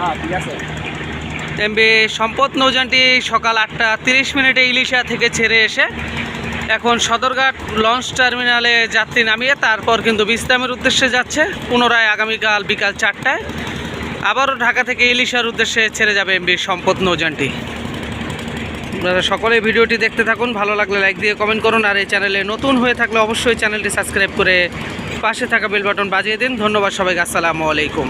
হ্যাঁ, এমবি সম্পদ নৌযানটি সকাল আটটা তিরিশ মিনিটে ইলিশা থেকে ছেড়ে এসে এখন সদরঘাট লঞ্চ টার্মিনালে যাত্রী নামিয়ে তারপর কিন্তু বিশ্রামের উদ্দেশ্যে যাচ্ছে। পুনরায় আগামীকাল বিকাল চারটায়। আবারও ঢাকা থেকে ইলিশার উদ্দেশ্যে ছেড়ে যাবে এমবি সম্পদ নৌযানটি। আপনারা সকলে ভিডিওটি দেখতে থাকুন, ভালো লাগলে লাইক দিয়ে কমেন্ট করুন, আর এই চ্যানেলে নতুন হয়ে থাকলে অবশ্যই চ্যানেলটি সাবস্ক্রাইব করে পাশে থাকা বেল বাটন বাজিয়ে দিন। ধন্যবাদ সবাইকে, আসসালামু আলাইকুম।